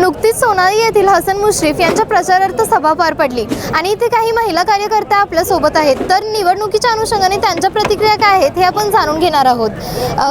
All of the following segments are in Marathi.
नुकतीच सोनाली येथील हसन मुश्रीफ यांच्या प्रचारार्थ सभा पार पडली. आणि इथे काही महिला कार्यकर्त्या आपल्यासोबत आहेत. तर निवडणुकीच्या अनुषंगाने त्यांच्या प्रतिक्रिया काय आहेत हे आपण जाणून घेणार आहोत.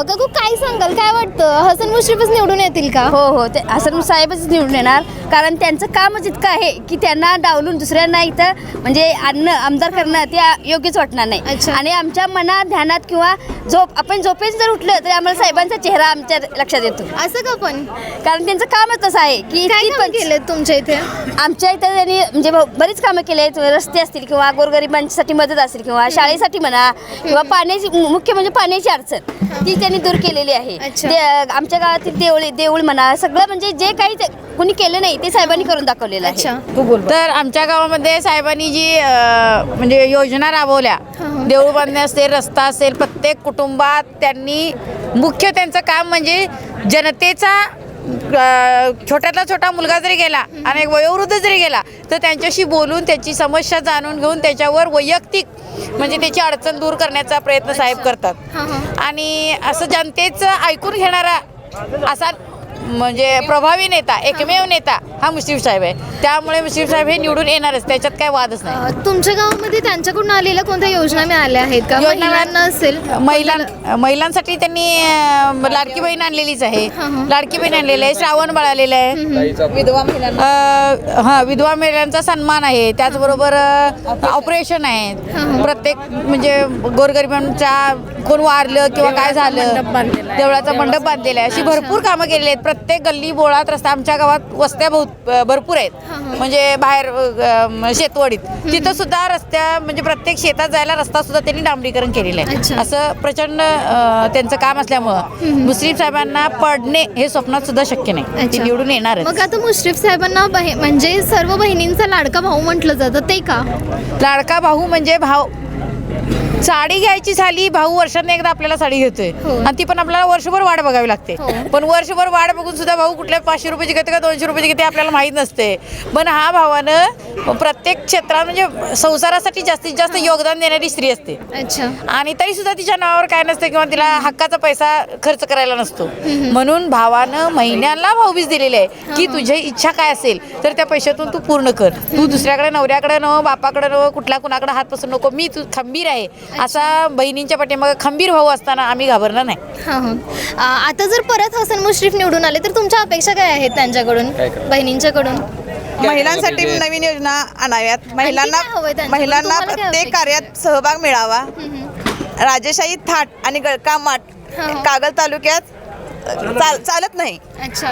गगू काय सांगाल काय वाटतं? हसन मुश्रीफच निवडून येतील का? हो हो ते हसन साहेबच निवडून येणार. कारण त्यांचं कामच इतकं आहे की त्यांना डावलून दुसऱ्यांना इथं म्हणजे आणणं आमदार करणं ते योग्यच वाटणार नाही. आणि आमच्या मनात ध्यानात किंवा झोप आपण झोपेच जर उठलं तरी आम्हाला साहेबांचा चेहरा आमच्या लक्षात येतो. असं का पण? कारण त्यांचं कामच तसं आहे की काय इतकी कामं केलेत तुमच्या इथे? आमच्या इथं त्यांनी म्हणजे ब- बरीच कामं केली आहेत. रस्ते असतील किंवा गोरगरिबांसाठी मदत असेल किंवा शाळेसाठी म्हणा किंवा पाण्याची मु- मुख्य म्हणजे पाण्याची अडचण ती त्यांनी दूर केलेली आहे. अच्छा. दे- आमच्या गावातील देवळी देऊळ म्हणा सगळं म्हणजे जे काही ते- कोणी केलं नाही ते साहेबांनी करून दाखवलेलं आहे. अच्छा. तर आमच्या गावामध्ये साहेबांनी जी अ, म्हणजे योजना राबवल्या हा. देऊळ बांधणे असेल रस्ता असेल प्रत्येक कुटुंबात त्यांनी मुख्य त्यांचं काम म्हणजे जनतेचा छोट्यातला छोटा मुलगा जरी गेला आणि एक वयोवृद्ध जरी गेला तर त्यांच्याशी बोलून त्याची समस्या जाणून घेऊन त्याच्यावर वैयक्तिक म्हणजे त्याची अडचण दूर करण्याचा प्रयत्न साहेब करतात. आणि असं जनतेचं ऐकून घेणारा असा म्हणजे प्रभावी नेता एकमेव नेता हा मुश्रीफ साहेब आहे. त्यामुळे मुश्रीफ साहेब हे निवडून येणारच. त्याच्यात काय वादच नाही. अ, तुमच्या गावामध्ये त्यांच्याकडून आलेल्या कोणत्या योजना मिळाल्या आहेत का? योजना महिलांना असेल. महिलां महिलांसाठी त्यांनी अं, लाडकी बहीण आणलेलीच आहे. हां, हां. लाडकी बहीण आणलेली आहे. श्रावण बाळ आलेलं आहे. विधवा महिलांना. हा विधवा महिलांचा सन्मान आहे. त्याचबरोबर ऑपरेशन आहे. प्रत्येक म्हणजे गोरगरिबांच्या कोण वारलं किंवा काय झालं देवळाचा मंडप बांधलेला आहे. अशी भरपूर कामं केलेली आहेत. प्रत्येक गल्ली बोळात रस्ता आमच्या गावात वस्त्या बहुत भरपूर आहेत. म्हणजे बाहेर शेतवडीत. तिथं सुद्धा रस्त्या म्हणजे प्रत्येक शेतात जायला रस्ता सुद्धा त्यांनी डांबरीकरण केलेलं आहे. असं प्रचंड त्यांचं काम असल्यामुळं मुस्लिम साहेबांना पडणे हे स्वप्नात सुद्धा शक्य नाही. ते. निवडून येणारच. मग आता मुश्रीफ साहेबांना म्हणजे सर्व बहिणींचा लाडका भाऊ म्हटलं जातं ते का? लाडका भाऊ म्हणजे भाऊ साडी घ्यायची झाली भाऊ वर्षाने एकदा आपल्याला साडी घेतोय. हो. आणि ती पण आपल्याला वर्षभर वाट बघावी लागते. हो. पण वर्षभर वाट बघून सुद्धा भाऊ कुठल्या पाचशे रुपयाची घेते का दोनशे रुपयाची घेते आपल्याला माहीत नसते. पण हा भावानं प्रत्येक क्षेत्रात म्हणजे संसारासाठी जास्तीत जास्त योगदान देणारी स्त्री असते. आणि तरी सुद्धा तिच्या नावावर काय नसतं किंवा तिला हक्काचा पैसा खर्च करायला नसतो. म्हणून भावानं महिन्याला भाऊबीज दिलेले आहे की तुझी इच्छा काय असेल तर त्या पैशातून तू पूर्ण कर. तू दुसऱ्याकडे नवऱ्याकडे नव बापाकडे नव कुठल्या कुणाकडे हात पसरू नको. मी तू खंबीर आहे. असा बहिणींच्या पाठीमागे खंबीर भाऊ असताना आम्ही घाबरणार नाही. हां हां. आ, आता जर परत हसन मुश्रीफ निवडून आले तर तुमच्या अपेक्षा काय आहेत त्यांच्याकडून बहिणींच्याकडून? महिलांसाठी नवीन योजना आणाव्यात. महिलांना काय हवंय त्यांच्याकडून? महिलांना तुम्हाला काय प्रत्येक अपेक्षा? कार्यात सहभाग मिळावा. राजेशाही थाट आणि गळका माठ हा. कागल तालुक्यात चाल चालत नाही. अच्छा.